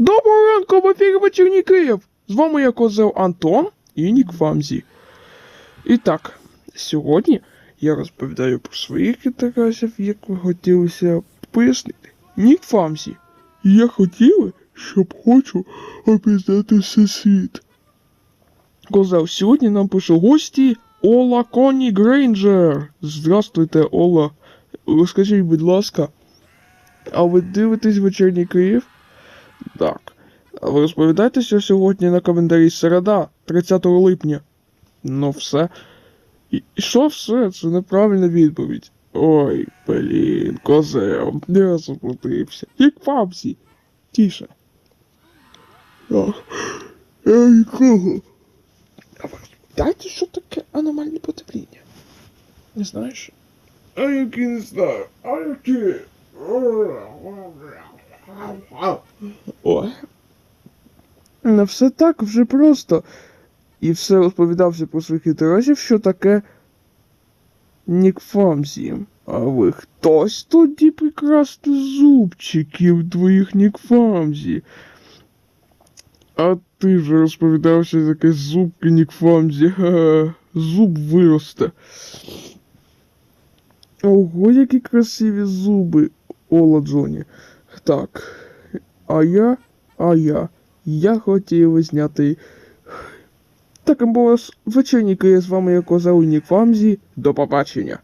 Доброго ранку, в ефірі вечірній Київ! З вами я козел Антон і Нік Фамзі. І так, сьогодні я розповідаю про своїх інтересів, як ви хотілося пояснити. Нік Фамзі. Я хотіла, щоб хочу обізнати всесвіт. Козел, сьогодні нам пише гості Ола Коні Грейнджер. Здравствуйте, Ола. Розкажіть, будь ласка, а ви дивитесь вечірній Київ? Так. Ви розповідаєте, що сьогодні на календарі середа, 30 липня. Ну все. І що все? Це неправильна відповідь. Ой, блін, козел, я заплутився. Як папсі. Тіше. Ах, я нікого. А ви розповідаєте, що таке аномальне потепління? Не знаєш? А які не знаю. А які? Ой. Не все так вже просто. І все розповідався про своїх інтересів, що таке Нікфамзі. А ви хтось тоді прикрасти зубчиків твоїх Нікфамзі. А ти вже розповідав, що таке зубки Нікфамзі. Ха, зуб виросте. Ого, які красиві зуби, Ола Джоні. Так. А я, а я, я хотів зняти. Таким було звичайні Київ з вами як коза Нік Фамзі. До побачення.